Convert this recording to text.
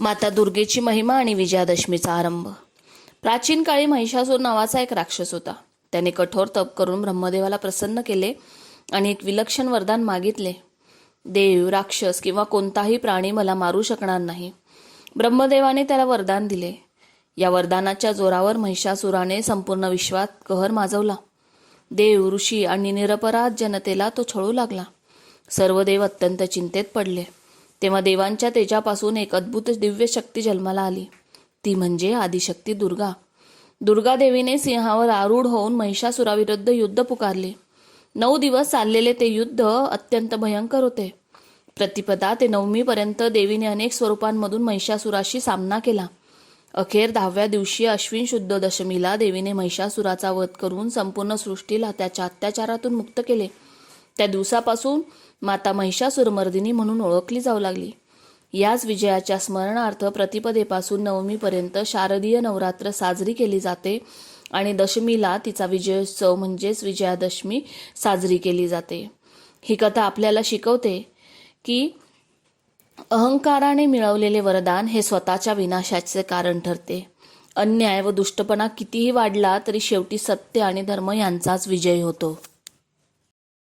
माता दुर्गेची महिमा आणि विजयादशमीचा आरंभ. प्राचीन काळी महिषासूर नावाचा एक राक्षस होता. त्याने कठोर तप करून ब्रह्मदेवाला प्रसन्न केले आणि एक विलक्षण वरदान मागितले. देव राक्षस किंवा कोणताही प्राणी मला मारू शकणार नाही. ब्रह्मदेवाने त्याला वरदान दिले. या वरदानाच्या जोरावर महिषासुराने संपूर्ण विश्वात कहर माजवला. देव ऋषी आणि निरपराध जनतेला तो छळू लागला. सर्व देव अत्यंत चिंतेत पडले. तेव्हा देवांच्या तेजापासून एक अद्भुत दिव्य शक्ती जन्माला आली. ती म्हणजे आदिशक्ती दुर्गा. दुर्गा देवीने सिंहावर आरूढ होऊन महिषासुराविरुद्ध युद्ध पुकारले. नऊ दिवस चाललेले ते युद्ध अत्यंत भयंकर होते. प्रतिपदा ते नवमीपर्यंत देवीने अनेक स्वरूपांमधून महिषासुराशी सामना केला. अखेर दहाव्या दिवशी अश्विन शुद्ध दशमीला देवीने महिषासुराचा वध करून संपूर्ण सृष्टीला त्याच्या अत्याचारातून मुक्त केले. त्या दिवसापासून माता महिषासुरमर्दिनी म्हणून ओळखली जाऊ लागली. याच विजयाच्या स्मरणार्थ प्रतिपदेपासून नवमीपर्यंत शारदीय नवरात्र साजरी केली जाते आणि दशमीला तिचा विजयोत्सव म्हणजेच विजयादशमी साजरी केली जाते. ही कथा आपल्याला शिकवते की अहंकाराने मिळवलेले वरदान हे स्वतःच्या विनाशाचे कारण ठरते. अन्याय व दुष्टपणा कितीही वाढला तरी शेवटी सत्य आणि धर्म यांचाच विजय होतो.